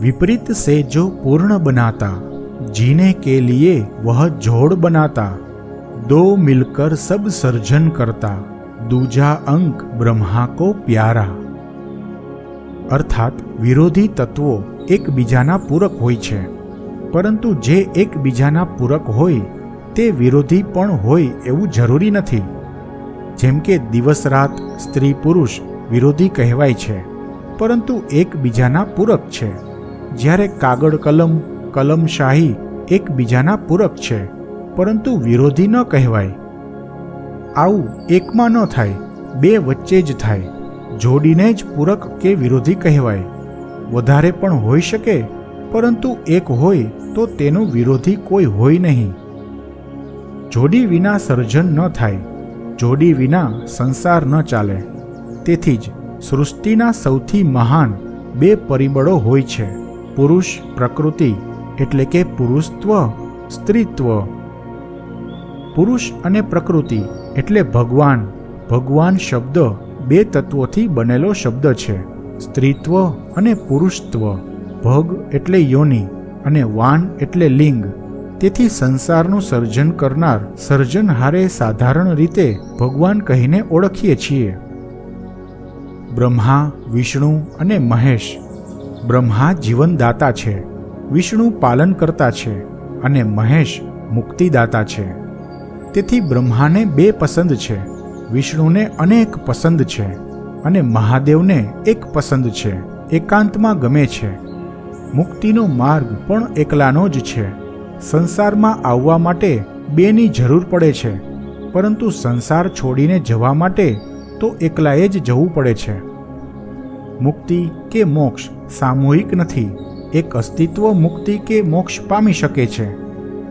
विपरीत से जो पूर्ण बनाता जीने के लिए वह जोड़ बनाता दो मिलकर सब सर्जन करता दूजा अंक ब्रह्मा को प्यारा અર્થાત વિરોધી તત્વો એકબીજાના પૂરક હોય છે પરંતુ જે એકબીજાના પૂરક હોય તે વિરોધી પણ હોય એવું જરૂરી નથી જેમ કે દિવસ રાત સ્ત્રી પુરુષ વિરોધી કહેવાય છે પરંતુ એકબીજાના પૂરક છે જ્યારે કાગળ કલમ, કલમશાહી એકબીજાના પૂરક છે, પરંતુ વિરોધી ન કહેવાય. આવું એકમાં ન થાય, બે વચ્ચે જ થાય. જોડીને જ પૂરક કે વિરોધી કહેવાય. વધારે પણ હોઈ શકે, પરંતુ એક હોય તો તેનો વિરોધી કોઈ હોય નહીં. જોડી વિના સર્જન ન થાય, જોડી વિના સંસાર ન ચાલે. તેથી જ સૃષ્ટિના સૌથી મહાન બે પરિબળો હોય છે. પુરુષ પ્રકૃતિ એટલે કે પુરુષત્વ, સ્ત્રીત્વ. પુરુષ અને પ્રકૃતિ એટલે ભગવાન. ભગવાન શબ્દ બે તત્વોથી બનેલો શબ્દ છે. સ્ત્રીત્વ અને પુરુષત્વ. ભગ એટલે યોનિ અને વાન એટલે લિંગ. તેથી સંસારનું સર્જન કરનાર સર્જનહારે સાધારણ રીતે ભગવાન કહીને ઓળખીએ છીએ. બ્રહ્મા, વિષ્ણુ અને મહેશ. બ્રહ્મા જીવનદાતા છે, વિષ્ણુ પાલન કરતા છે અને મહેશ મુક્તિદાતા છે. તેથી બ્રહ્માને બે પસંદ છે, વિષ્ણુને અનેક પસંદ છે અને મહાદેવને એક પસંદ છે, એકાંતમાં ગમે છે. મુક્તિનો માર્ગ પણ એકલાનો જ છે. સંસારમાં આવવા માટે બેની જરૂર પડે છે, પરંતુ સંસાર છોડીને જવા માટે તો એકલાએ જ જવું પડે છે. મુક્તિ કે મોક્ષ સામૂહિક નથી. એક અસ્તિત્વ મુક્તિ કે મોક્ષ પામી શકે છે.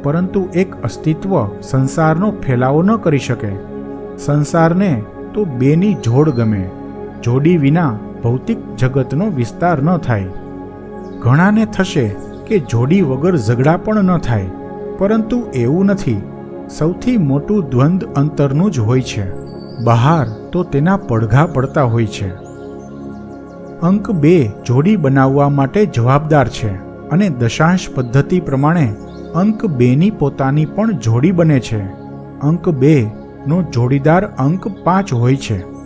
પરંતુ એક અસ્તિત્વ સંસારનો ફેલાવો ન કરી શકે. સંસારને તો બેની જોડ ગમે. જોડી વિના ભૌતિક જગતનો વિસ્તાર ન થાય. ઘણાને થશે કે જોડી વગર ઝઘડા પણ ન થાય. પરંતુ એવું નથી. સૌથી મોટું દ્વંદ અંતરનું જ હોય છે. બહાર તો તેના પડઘા પડતા હોય છે. અંક બે જોડી બનાવવા માટે જવાબદાર છે અને દશાંશ પદ્ધતિ પ્રમાણે અંક બેની પોતાની પણ જોડી બને છે. અંક બેનો જોડીદાર અંક પાંચ હોય છે.